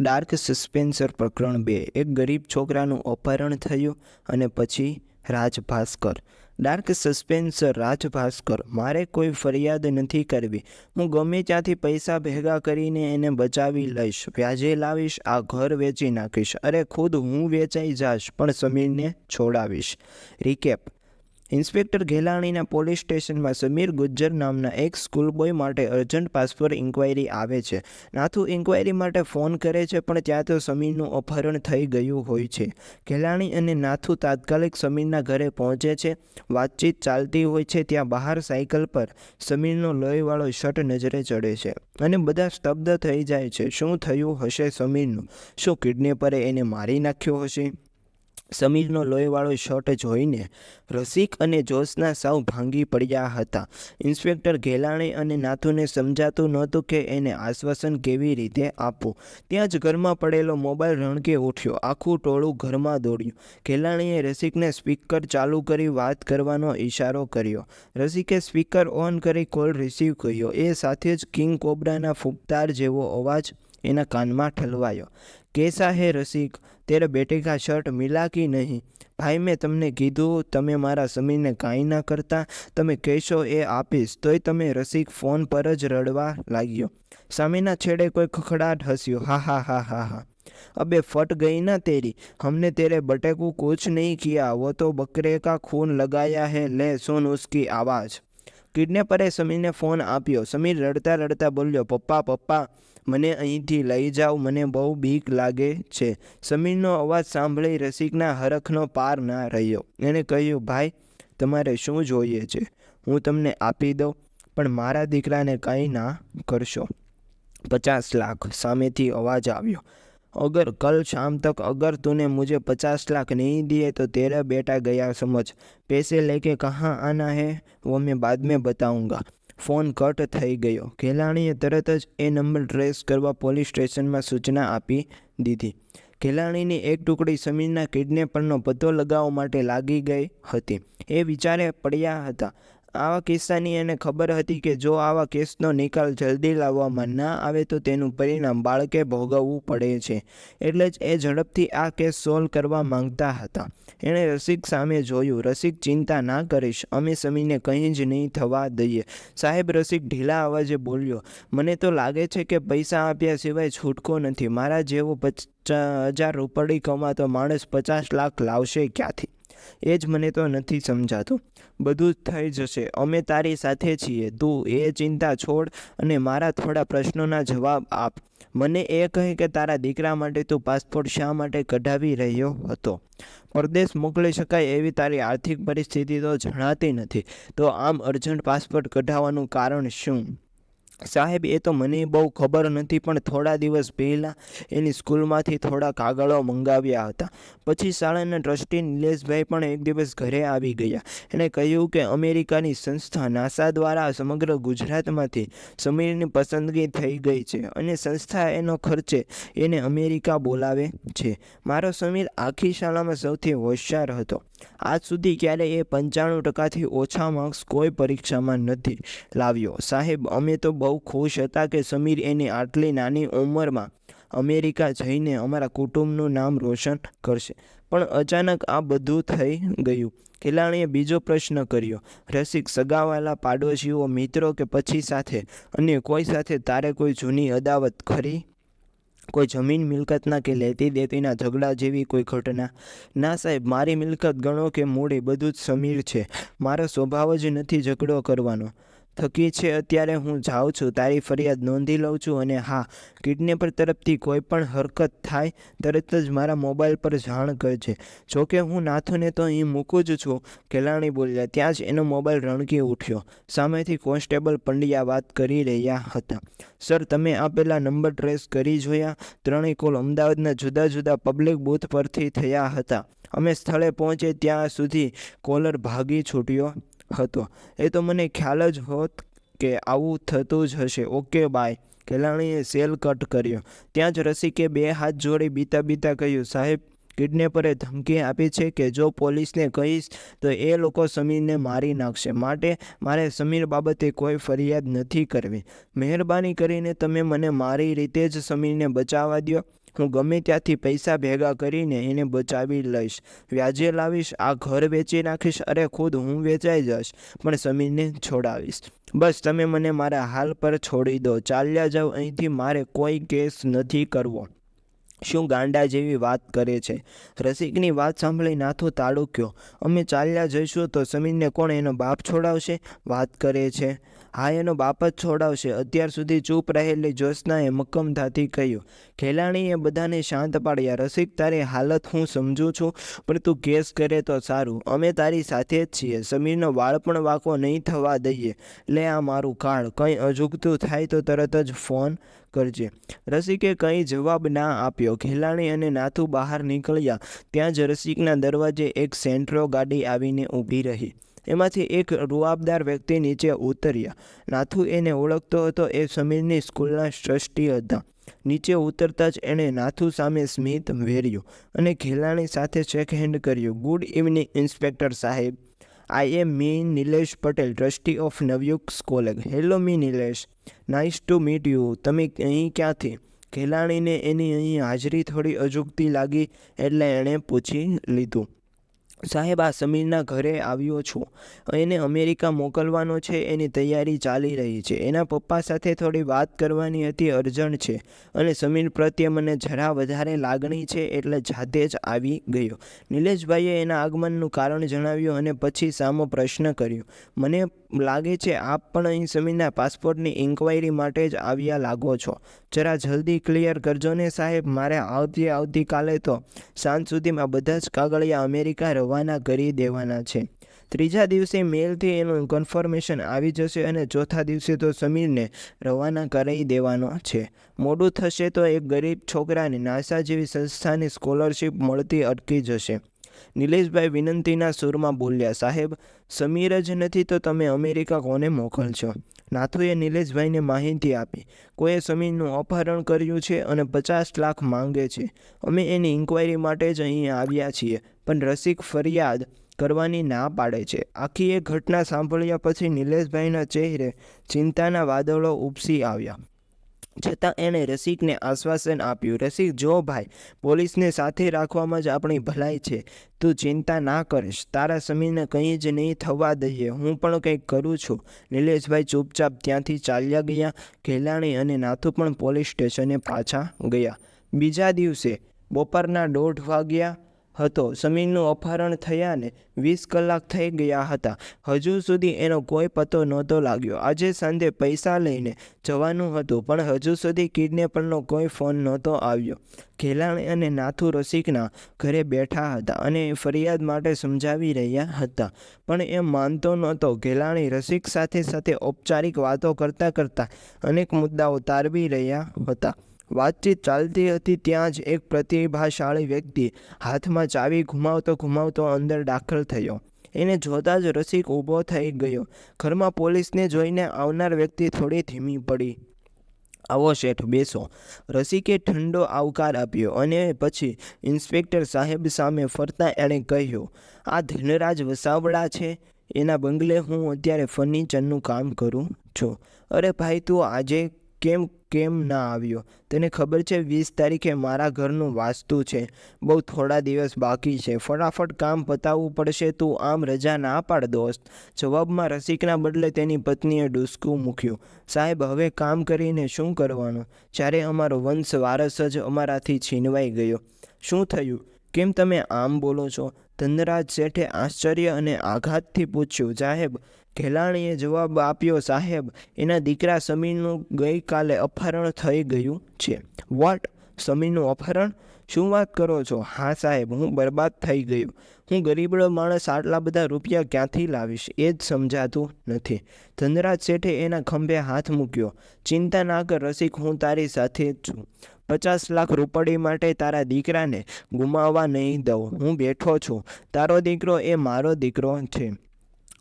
Dark સસ્પેન્સર પ્રકરણ બે. એક ગરીબ છોકરાનું અપહરણ થયું અને પછી રાજભાસ્કર. ડાર્ક સસ્પેન્સર રાજભાસ્કર, મારે કોઈ ફરિયાદ નથી કરવી. હું ગમે ત્યાંથી પૈસા ભેગા કરીને એને બચાવી લઈશ. વ્યાજે લાવીશ, આ ઘર વેચી નાખીશ. અરે ખુદ હું વેચાઈ જાશ, પણ સમીરને છોડાવીશ. રિકેપ ઇન્સ્પેક્ટર ઘેલાણીના પોલીસ સ્ટેશનમાં સમીર ગુજ્જર નામના એક સ્કૂલ બોય માટે અર્જન્ટ પાસપોર્ટ ઇન્ક્વાયરી આવે છે. નાથુ ઇન્ક્વાયરી માટે ફોન કરે છે, પણ ત્યાં તો સમીરનું અપહરણ થઈ ગયું હોય છે. ઘેલાણી અને નાથુ તાત્કાલિક સમીરના ઘરે પહોંચે છે. વાતચીત ચાલતી હોય છે, ત્યાં બહાર સાયકલ પર સમીરનો લોહીવાળો શર્ટ નજરે ચડે છે અને બધા સ્તબ્ધ થઈ જાય છે. શું થયું હશે સમીરનું? શું કિડનેપરે એને મારી નાખ્યો હશે? સમીરનો લોહીવાળો શર્ટ જોઈને રસિક અને જોશના સાવ ભાંગી પડ્યા હતા. ઇન્સ્પેક્ટર ઘેલાણી અને નાથુને સમજાતું નહોતું કે એને આશ્વાસન કેવી રીતે આપવું. ત્યાં જ ઘરમાં પડેલો મોબાઈલ રણકે ઉઠ્યો. આખું ટોળું ઘરમાં દોડ્યું. ઘેલાણીએ રસિકને સ્પીકર ચાલુ કરી વાત કરવાનો ઈશારો કર્યો. રસિકે સ્પીકર ઓન કરી કોલ રિસીવ કર્યો. એ સાથે જ કિંગ કોબ્રાના ફૂફતાર જેવો અવાજ એના કાનમાં ઠલવાયો. કેસા હે રસિક? તેરે બેટેકા શર્ટ મિલા કી નહીં? ભાઈ, મેં તમને કીધું, તમે મારા સમીરને કાંઈ ના કરતા. તમે કહેશો એ આપીશ. તોય તમે રસિક ફોન પર જ રડવા લાગ્યો. સામેના છેડે કોઈ ખખડાટ હસ્યો. હા હા હા હા હા. અબે, ફટ ગઈ ના તેરી. હમને તેરે બટેકુ કુછ નહીં કિયા. વો તો બકરે કા ખૂન લગાયા હે. લે, સુન ઉસકી આવાજ. કિડને પરે સમીરને ફોન આપ્યો. સમીર રડતા રડતા બોલ્યો, પપ્પા પપ્પા મને અહીંથી લઈ જાઓ મને બહુ બીક લાગે છે સમીરનો અવાજ સાંભળી રસિકના હરખનો પાર ના રહ્યો એણે કહ્યું ભાઈ તમારે શું જોઈએ છે હું તમને આપી દઉં પણ મારા દીકરાને કંઈ ના કરશો પચાસ લાખ સામેથી અવાજ આવ્યો अगर कल शाम तक अगर तूने मुझे पचास लाख नहीं दिए तो तेरा बेटा गया समझ पैसे लेके कहाँ आना है वो मैं बाद में बताऊंगा ફોન કટ થઈ ગયો. ઘેલાણીએ તરત જ એ નંબર ટ્રેસ કરવા પોલીસ સ્ટેશનમાં સૂચના આપી દીધી. ઘેલાણીની એક ટુકડી સમીરના કિડનેપરનો પત્તો લગાવવા માટે લાગી ગઈ હતી. એ વિચારે પડ્યા હતા. આવા કિસ્સાની એને ખબર હતી કે જો આવા કેસનો નિકાલ જલ્દી લાવવામાં ના આવે તો તેનું પરિણામ બાળકે ભોગવવું પડે છે. એટલે જ એ ઝડપથી આ કેસ સોલ્વ કરવા માંગતા હતા. એણે રસિક સામે જોયું, રસિક, ચિંતા ના કરીશ. અમે સમીને કંઈ જ નહીં થવા દઈએ. સાહેબ, રસિક ઢીલા અવાજે બોલ્યો, મને તો લાગે છે કે પૈસા આપ્યા સિવાય છૂટકો નથી. મારા જેવો હજાર રૂપડી કમાતો માણસ પચાસ લાખ લાવશે ક્યાંથી? એ જ મને તો નથી સમજાતું. બધું જ થઈ જશે. અમે તારી સાથે છીએ. તું એ ચિંતા છોડ અને મારા થોડા પ્રશ્નોના જવાબ આપ. મને એ કહે કે તારા દીકરા માટે તું પાસપોર્ટ શા માટે કઢાવી રહ્યો હતો? પરદેશ મોકલી શકાય એવી તારી આર્થિક પરિસ્થિતિ તો જણાતી નથી. તો આમ અર્જન્ટ પાસપોર્ટ કઢાવવાનું કારણ શું? સાહેબ, એ તો મને બહુ ખબર નથી, પણ થોડા દિવસ પહેલાં એની સ્કૂલમાંથી થોડા કાગળો મંગાવ્યા હતા. પછી શાળાના ટ્રસ્ટી નિલેશભાઈ પણ એક દિવસ ઘરે આવી ગયા. એણે કહ્યું કે અમેરિકાની સંસ્થા નાસા દ્વારા સમગ્ર ગુજરાતમાંથી સમીરની પસંદગી થઈ ગઈ છે અને સંસ્થા એનો ખર્ચે એને અમેરિકા બોલાવે છે. મારો સમીર આખી શાળામાં સૌથી હોશિયાર હતો. આજ સુધી ક્યારેય એ પંચાણું ટકાથી ઓછા માર્ક્સ કોઈ પરીક્ષામાં નથી લાવ્યો. સાહેબ, અમે તો બહુ ખુશ હતા કે સમીર એની આટલી નાની ઉંમરમાં અમેરિકા જઈને અમારા કુટુંબનું નામ રોશન કરશે. પણ અચાનક આ બધું થઈ ગયું. ખેલાણીએ બીજો પ્રશ્ન કર્યો. રસિક સગાવાલા પાડોશીઓ, મિત્રો કે પછી સાથે? અન્ય કોઈ સાથે તારે કોઈ જૂની અદાવત ખરી? કોઈ જમીન મિલકતના કે લેતી દેતીના ઝઘડા જેવી કોઈ ઘટના. ના સાહેબ, મારી મિલકત ગણો કે મૂડી, બધું જ સમીર છે. મારો સ્વભાવ જ નથી ઝઘડો કરવાનો. થકી છે, અત્યારે હું જાઉં છું. તારી ફરિયાદ નોંધી લઉં છું અને હા કિડનેપર તરફથી કોઈ પણ હરકત થાય, તરત જ મારા મોબાઈલ પર જાણ કરજે. જોકે હું નાથુને તો અહીં મૂકું જ છું. કેલાણી બોલ્યા. ત્યાં જ એનો મોબાઈલ રણકી ઉઠ્યો. સામેથી કોન્સ્ટેબલ પંડ્યા વાત કરી રહ્યા હતા. સર, તમે આપેલા નંબર ટ્રેસ કરી જોયા? ત્રણેય કોલ અમદાવાદના જુદા જુદા પબ્લિક બૂથ પરથી થયા હતા. અમે સ્થળે પહોંચે ત્યાં સુધી કોલર ભાગી છૂટ્યો. હતો. એ તો મને ખ્યાલ જ હોત કે આવું થતું જ હશે. Okay, bye. ખેલાણીએ સેલ કટ કર્યો. ત્યાં જ રસિકે બે હાથ જોડી બીતા બીતા કહ્યું, સાહેબ, કિડનેપરે ધમકી આપી છે કે જો પોલીસને કહીશ, તો એ લોકો સમીરને મારી નાખશે. માટે મારે સમીર બાબતે કોઈ ફરિયાદ નથી કરવી. મહેરબાની કરીને તમે મને મારી રીતે જ સમીરને બચાવવા દો હું ગમે ત્યાંથી પૈસા ભેગા કરીને એને બચાવી લઈશ. વ્યાજે લાવીશ, આ ઘર વેચી નાખીશ, અરે ખુદ હું વેચાઈ જઈશ, પણ સમીરને છોડાવીશ. બસ તમે મને મારા હાલ પર છોડી દો, ચાલ્યા જાઓ અહીંથી મારે કોઈ કેસ નથી કરવો. શું ગાંડા જેવી વાત કરે છે? રસિકની વાત સાંભળી નાથો તાળુક્યો. અમે ચાલ્યા જઈશું તો સમીરને કોણ એનો બાપ છોડાવશે? વાત કરે છે. હા, એનો બાપ જ છોડાવશે. અત્યાર સુધી ચૂપ રહેલી જ્યોત્સનાએ મક્કમતાથી કહ્યું, ખેલાણીએ બધાને શાંત પાડ્યા. રસિક, તારી હાલત હું સમજું છું, પણ તું કેસ કરે તો સારું. અમે તારી સાથે જ છીએ. સમીરનો વાળ પણ વાંકો નહીં થવા દઈએ. લે આ મારું કાર્ડ કંઈ અજુગતું થાય તો તરત જ ફોન કરજે. રસિકે કંઈ જવાબ ના આપ્યો. ખેલાણી અને નાથુ બહાર નીકળ્યા. ત્યાં જ રસિકના દરવાજે એક સેન્ટ્રો ગાડી આવીને ઊભી રહી. એમાંથી એક રૂઆબદાર વ્યક્તિ નીચે ઉતર્યા. નાથુ એને ઓળખતો હતો, એ સમીરની સ્કૂલના ટ્રસ્ટી હતા. નીચે ઉતરતા જ એણે નાથુ સામે સ્મિત વેર્યું અને ખેલાણી સાથે શેક હેન્ડ કર્યું. ગુડ ઇવનિંગ, ઇન્સ્પેક્ટર સાહેબ. I am me Nilesh Patel, trustee of Navyug college hello me Nilesh. Nice to meet you. તમે અહીં ક્યાંથી? ખેલાણીને એની અહીં હાજરી થોડી અજુગતી લાગી એટલે એણે પૂછી લીધું. સાહેબ, આ સમીરના ઘરે આવ્યો છું. એને અમેરિકા મોકલવાનો છે, એની તૈયારી ચાલી રહી છે. એના પપ્પા સાથે થોડી વાત કરવાની હતી અર્જન્ટ છે. અને સમીર પ્રત્યે મને જરા વધારે લાગણી છે, એટલે જાતે જ આવી ગયો. નિલેશભાઈએ એના આગમનનું કારણ જણાવ્યું અને પછી સામો પ્રશ્ન કર્યો. મને લાગે છે, આપ પણ અહીં સમીરના પાસપોર્ટની ઇન્ક્વાયરી માટે જ આવ્યા લાગો છો. જરા જલ્દી ક્લિયર કરજો ને સાહેબ, મારે આવતી આવતીકાલે તો સાંજ સુધીમાં બધા જ કાગળિયા અમેરિકા રવાના કરી દેવાના છે. ત્રીજા દિવસે મેલથી એનું કન્ફર્મેશન આવી જશે અને ચોથા દિવસે તો સમીરને રવાના કરાવી દેવાનો છે. મોડું થશે તો એક ગરીબ છોકરાને નાસા જેવી સંસ્થાની સ્કોલરશીપ મળતી અટકી જશે. નિલેશભાઈ વિનંતીના સૂરમાં બોલ્યા, સાહેબ, સમીર જ નથી તો તમે અમેરિકા કોને મોકલશો? નાથુએ નિલેશભાઈને માહિતી આપી, કોઈએ સમીરનું અપહરણ કર્યું છે અને પચાસ લાખ માંગે છે. અમે એની ઇન્ક્વાયરી માટે જ અહીં આવ્યા છીએ, પણ રસિક ફરિયાદ કરવાની ના પાડે છે. આખી એ ઘટના સાંભળ્યા પછી નિલેશભાઈના ચહેરે ચિંતાના વાદળો ઉપસી આવ્યા. છતાં એણે રસિકને આશ્વાસન આપ્યું, રસિક, જો ભાઈ, પોલીસને સાથે રાખવામાં જ આપણી ભલાઈ છે, તું ચિંતા ના કરીશ. તારા સમીરને કંઈ જ નહીં થવા દઈએ. હું પણ કંઈક કરું છું. નિલેશભાઈ ચૂપચાપ ત્યાંથી ચાલ્યા ગયા. ઘેલાણી અને નાથુ પણ પોલીસ સ્ટેશને પાછા ગયા. બીજા દિવસે બપોરના દોઢ વાગ્યા હતો. સમીરનું અપહરણ થયાને વીસ કલાક થઈ ગયા હતા. હજુ સુધી એનો કોઈ પતો નહોતો લાગ્યો. આજે સાંજે પૈસા લઈને જવાનું હતું, પણ હજુ સુધી કિડનેપરનો કોઈ ફોન નહોતો આવ્યો. ઘેલાણી અને નાથુ રસિકના ઘરે બેઠા હતા અને ફરિયાદ માટે સમજાવી રહ્યા હતા. પણ એ માનતો નહોતો. ઘેલાણી રસિક સાથે સાથે ઔપચારિક વાતો કરતાં કરતાં અનેક મુદ્દાઓ તારવી રહ્યા હતા. વાતચીત ચાલતી હતી ત્યાં જ એક પ્રતિભાશાળી વ્યક્તિ હાથમાં ચાવી ઘુમાવતો ઘુમાવતો અંદર દાખલ થયો. એને જોતાં જ રસિક ઊભો થઈ ગયો. ઘરમાં પોલીસને જોઈને આવનાર વ્યક્તિ થોડી ધીમી પડી. આવો શેઠ, બેસો. રસિકે ઠંડો આવકાર આપ્યો અને પછી ઇન્સ્પેક્ટર સાહેબ સામે ફરતા એણે કહ્યું, આ ધનરાજ વસાવડા છે. એના બંગલે હું અત્યારે ફર્નિચરનું કામ કરું છું. અરે ભાઈ, તું આજે કેમ કેમ ના આવ્યો? તને ખબર છે, વીસ તારીખે મારા ઘરનું વાસ્તુ છે. બહુ થોડા દિવસ બાકી છે. ફટાફટ કામ પતાવવું પડશે, તું આમ રજા ના પાડ, દોસ્ત. જવાબમાં રસિકના બદલે તેની પત્નીએ ડૂસકું મૂક્યું. સાહેબ, હવે કામ કરીને શું કરવાનું? જ્યારે અમારો વંશ વારસ જ અમારાથી છીનવાઈ ગયો. શું થયું? કેમ તમે આમ બોલો છો? ધનરાજ શેઠે આશ્ચર્ય અને આઘાતથી પૂછ્યું, સાહેબ ખેલાણીએ જવાબ આપ્યો, સાહેબ, એના દીકરા સમીરનું ગઈકાલે અપહરણ થઈ ગયું છે. વોટ? સમીરનું અપહરણ? શું વાત કરો છો? હા, સાહેબ, હું બરબાદ થઈ ગયો. હું ગરીબડો માણસ આટલા બધા રૂપિયા ક્યાંથી લાવીશ? એ જ સમજાતું નથી. ધનરાજ શેઠે એના ખંભે હાથ મૂક્યો. ચિંતા ના કર રસિક, હું તારી સાથે જ છું. પચાસ લાખ રૂપડી માટે તારા દીકરાને ગુમાવવા નહીં દઉં. હું બેઠો છું. તારો દીકરો એ મારો દીકરો છે.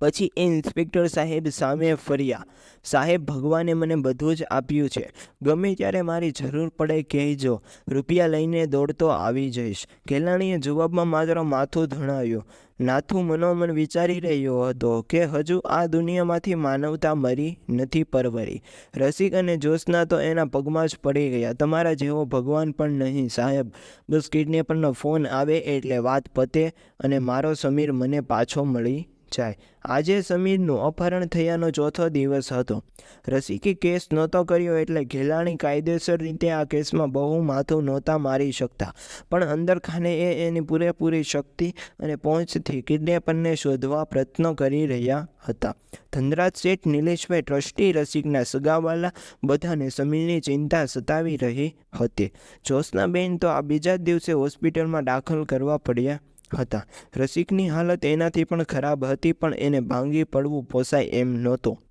પછી એ ઇન્સ્પેક્ટર સાહેબ સામે ફર્યા. સાહેબ ભગવાને મને બધું જ આપ્યું છે. ગમે ત્યારે મારી જરૂર પડે કહેજો. રૂપિયા લઈને દોડતો આવી જઈશ. કેલાણીએ જવાબમાં માત્ર માથું ધણાવ્યું નાથું મનોમન વિચારી રહ્યો હતો કે હજુ આ દુનિયામાંથી માનવતા મરી નથી પરવરી. રસિક અને જોશના તો એના પગમાં જ પડી ગયા. તમારા જેવો ભગવાન પણ નહીં, સાહેબ. બસ કિડનેપરનો ફોન આવે એટલે વાત પતે અને મારો સમીર મને પાછો મળી જાય. આજે સમીરનું અપહરણ થયાનો ચોથો દિવસ હતો. રસિકે કેસ નહોતો કર્યો એટલે ઘેલાણી કાયદેસર રીતે આ કેસમાં બહુ માથું નહોતા મારી શકતા. પણ અંદરખાને એ એની પૂરેપૂરી શક્તિ અને પહોંચથી કિડનેપરને શોધવા પ્રયત્નો કરી રહ્યા હતા. ધનરાજ શેઠ, નિલેશભાઈ ટ્રસ્ટી, રસિકના સગાવાલા બધાને સમીરની ચિંતા સતાવી રહી હતી. જ્યોત્સનાબેન તો આ બીજા જ દિવસે હોસ્પિટલમાં દાખલ કરવા પડ્યા હતા. રસિકની હાલત એનાથી પણ ખરાબ હતી પણ એને ભાંગી પડવું પોસાય એમ નહોતું.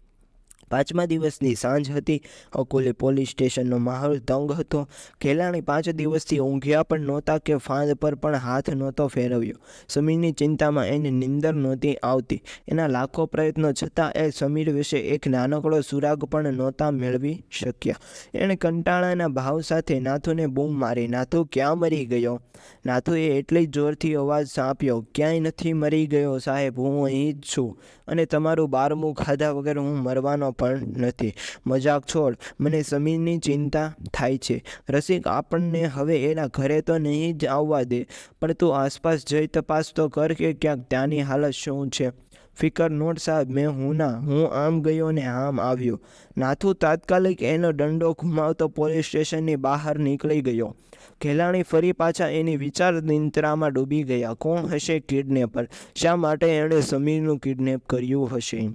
પાંચમા દિવસની સાંજ હતી. અકોલે પોલીસ સ્ટેશનનો માહોલ તંગ હતો. ખેલાણી પાંચ દિવસથી ઊંઘ્યા પણ નહોતા કે ફાંદ પર પણ હાથ નહોતો ફેરવ્યો. સમીરની ચિંતામાં એને નિંદર નહોતી આવતી. એના લાખો પ્રયત્નો છતાં એ સમીર વિશે એક નાનકડો સુરાગ પણ નહોતા મેળવી શક્યા. એણે કંટાળાના ભાવ સાથે નાથુને બૂમ મારી, નાથુ, ક્યાં મરી ગયો? નાથુએ એટલી જોરથી અવાજ સાંપ્યો, ક્યાંય નથી મરી ગયો સાહેબ, હું અહીં જ છું અને તમારું બારમું ખાધા વગર હું મરવાનો પણ નથી. મજાક છોડ. મને સમીરની ચિંતા થાય છે. રસિક, આપણને હવે એના ઘરે તો નહીં જ આવવા દે, પણ તું આસપાસ જઈ તપાસ તો કર કે ક્યાંક ત્યાંની હાલત શું છે. ફિકર નોટ સાહેબ, મેં હું ના, હું આમ ગયો ને આમ આવ્યો. નાથુ તાત્કાલિક એનો દંડો ઘુમાવતો પોલીસ સ્ટેશનની બહાર નીકળી ગયો. ખેલાણી ફરી પાછા એની વિચાર નિંદ્રામાં ડૂબી ગયા. કોણ હશે કિડનેપર? શા માટે એણે સમીરનું કિડનેપ કર્યું હશે?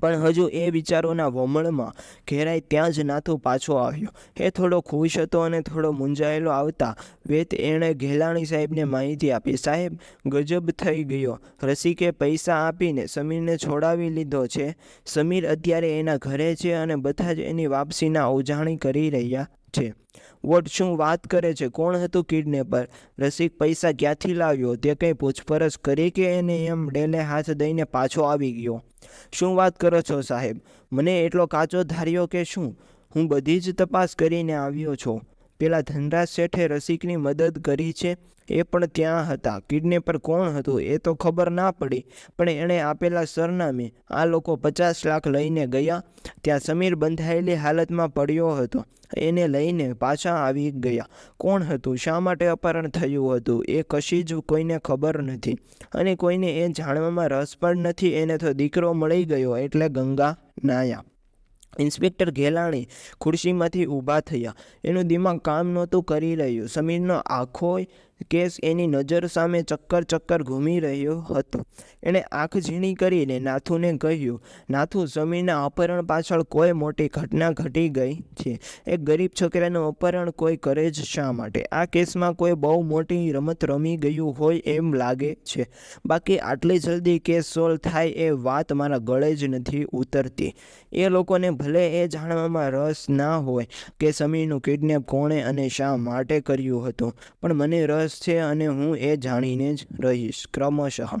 પણ હજુ એ વિચારોના વમળમાં ઘેરાઈ ત્યાં જ નાથો પાછો આવ્યો. એ થોડો ખુશ હતો અને થોડો મૂંઝાયેલો આવતા વેત એણે ઘેલાણી સાહેબને માહિતી આપી. સાહેબ, ગજબ થઈ ગયો. રસિકે પૈસા આપીને સમીરને છોડાવી લીધો છે. સમીર અત્યારે એના ઘરે છે અને બધા જ એની વાપસીના ઉજાણી કરી રહ્યા છે. વોટ શું વાત કરે છે? કોણ હતું કિડનેપર? રસિક પૈસા ક્યાંથી લાવ્યો? તે કંઈ પૂછપરછ કરી કે એને એમ ડેલે હાથ દઈને પાછો આવી ગયો? શું વાત કરો છો સાહેબ? મને એટલો કાચો ધાર્યો કે શું? હું બધી જ તપાસ કરીને આવ્યો છું. પેલા ધનરાજ શેઠે રસિકની મદદ કરી છે, એ પણ ત્યાં હતા. કિડનેપર કોણ હતું એ તો ખબર ના પડી, પણ એણે આપેલા સરનામે આ લોકો પચાસ લાખ લઈને ગયા. ત્યાં સમીર બંધાયેલી હાલતમાં પડ્યો હતો. એને લઈને પાછા આવી ગયા. કોણ હતું? શા માટે અપહરણ થયું હતું? એ કશી જ કોઈને ખબર નથી. અને કોઈને એ જાણવામાં રસ પણ નથી. એને તો દીકરો મળી ગયો એટલે ગંગા નાયા. ઇન્સ્પેક્ટર ઘેલાણી ખુરશીમાંથી ઊભા થયા. એનું દિમાગ કામ નહોતું કરી રહ્યું. સમીરનો આખો કેસ એની નજર સામે ચક્કર ચક્કર ઘૂમી રહ્યો હતો. એણે આંખ ઝીણી કરીને નાથુને કહ્યું, નાથુ સમીરના અપહરણ પાછળ કોઈ મોટી ઘટના ઘટી ગઈ છે? એક ગરીબ છોકરાનું અપહરણ કોઈ કરે જ શા માટે? આ કેસમાં કોઈ બહુ મોટી રમત રમી ગયું હોય એમ લાગે છે. બાકી આટલી જલ્દી કેસ સોલ્વ થાય એ વાત મારા ગળે જ નથી ઉતરતી. એ લોકોને ભલે એ જાણવામાં રસ ના હોય કે સમીરનું કિડનેપ કોણે અને શા માટે કર્યું હતું, પણ મને રસ છે અને હું એ જાણીને જ રહીશ. ક્રમશઃ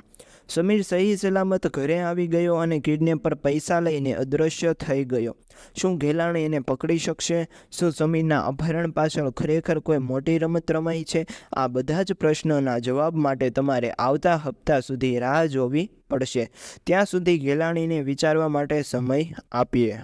સમીર સહી સલામત ઘરે આવી ગયો અને કિડનેપર પૈસા લઈને અદૃશ્ય થઈ ગયો. શું ઘેલાણી એને પકડી શકશે? શું સમીરના અપહરણ પાછળ ખરેખર કોઈ મોટી રમત રમાઈ છે? આ બધા જ પ્રશ્નોના જવાબ માટે તમારે આવતા હપ્તા સુધી રાહ જોવી પડશે. ત્યાં સુધી ઘેલાણીને વિચારવા માટે સમય આપીએ.